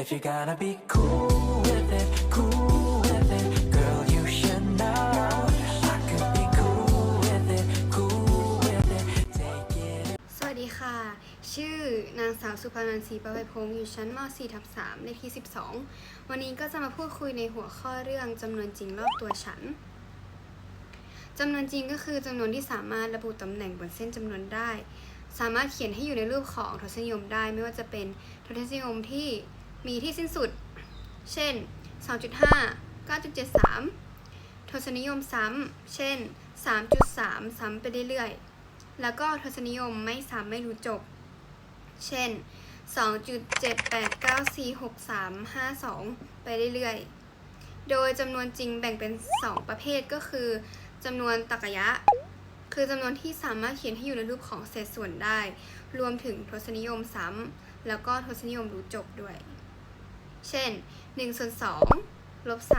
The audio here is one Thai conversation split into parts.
If you're gonna be cool with it, cool with it, girl, you should know. I could be cool with it, cool with it. Take it. สวัสดีค่ะ ชื่อนางสาวสุภานันท์ศรีประไพพงศ์อยู่ชั้นม .4 ทับ3เลขที่ 12 วันนี้ก็จะมาพูดคุยในหัวข้อเรื่องจำนวนจริงรอบตัวฉันจำนวนจริงก็คือจำนวนที่สามารถระบุตำแหน่งบนเส้นจำนวนได้ สามารถเขียนให้อยู่ในรูปของทศนิยมได้ ไม่ว่าจะเป็นทศนิยมที่ มีที่สิ้นสุด เช่น 2.5 9.73 ทศนิยมซ้ำ เช่น 3.3 ซ้ำไปเรื่อยๆ แล้วก็ทศนิยมไม่ซ้ำไม่รู้จบ เช่น 2.78946352 ไปเรื่อยๆ โดยจำนวนจริงแบ่งเป็น 2 ประเภทก็คือจำนวนตรรกะยะคือจำนวนที่สามารถเขียนให้อยู่ในรูปของเศษส่วนได้ รวมถึงทศนิยมซ้ำแล้วก็ทศนิยมรู้จบด้วย เช่น1ส่วน2ลบ3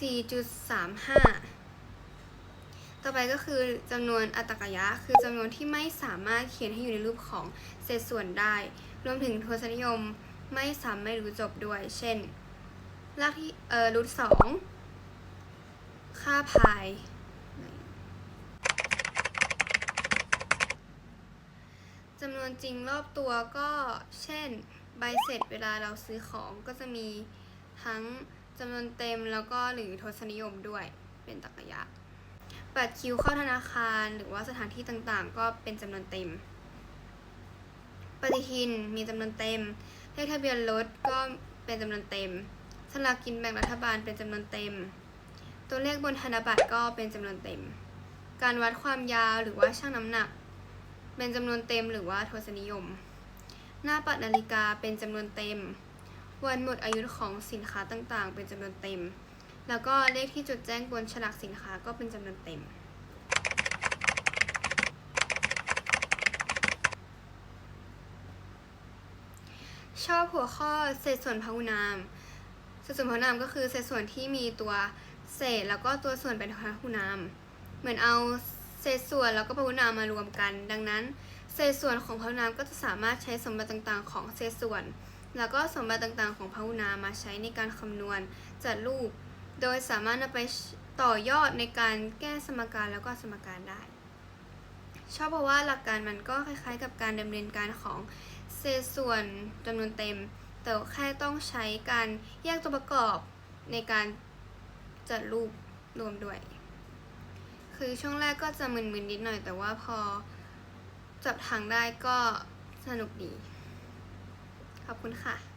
4.35 ต่อไปก็คือจำนวนอัตตกยะ คือจำนวนที่ไม่สามารถเขียนให้อยู่ในรูปของเศษส่วนได้ รวมถึงทศนิยมไม่ซ้ำไม่รู้จบด้วย เช่นรากที่เอ่อรูทสองค่าพายจำนวนจริงรอบตัวก็เช่น ใบเสร็จเวลาเราซื้อของก็จะมีทั้งจำนวนเต็มแล้วก็หรือทศนิยมด้วยเป็นตรรกะยะบัตรคิวเข้าธนาคารหรือว่าสถานที่ต่างๆ ก็เป็นจำนวนเต็ม ปฏิทินมีจำนวนเต็ม เลขทะเบียนรถก็เป็นจำนวนเต็ม สลากกินแบ่งรัฐบาลเป็นจำนวนเต็ม ตัวเลขบนธนบัตรก็เป็นจำนวนเต็ม การวัดความยาวหรือว่าชั่งน้ำหนัก เป็นจำนวนเต็มหรือว่าทศนิยม หน้าปัดนาฬิกาเป็นจำนวนเต็ม วันหมดอายุของสินค้าต่างๆ เป็นจำนวนเต็ม แล้วก็เลขที่จดแจ้งบนฉลากสินค้าก็เป็นจำนวนเต็ม ชอบหัวข้อเศษส่วนพหุนาม เศษส่วนพหุนามก็คือเศษส่วนที่มีตัวเศษแล้วก็ตัวส่วนเป็นพหุนาม เหมือนเอาเศษส่วนแล้วก็พหุนามมารวมกัน ดังนั้น เศษส่วนของพหุนามก็จะสามารถใช้สมบัติต่างๆ ของเศษส่วน แล้วก็สมบัติต่างๆ ของพหุนามมาใช้ในการคำนวณจัดรูป โดยสามารถนำไปต่อยอดในการแก้สมการแล้วก็สมการได้ ชอบเพราะว่าหลักการมันก็คล้ายๆ กับการดำเนินการของเศษส่วนจำนวนเต็ม แต่แค่ต้องใช้การแยกตัวประกอบในการจัดรูปรวมด้วย คือช่วงแรกก็จะมึนๆนิดหน่อยแต่ว่าพอ จับทางได้ก็สนุกดี ขอบคุณค่ะ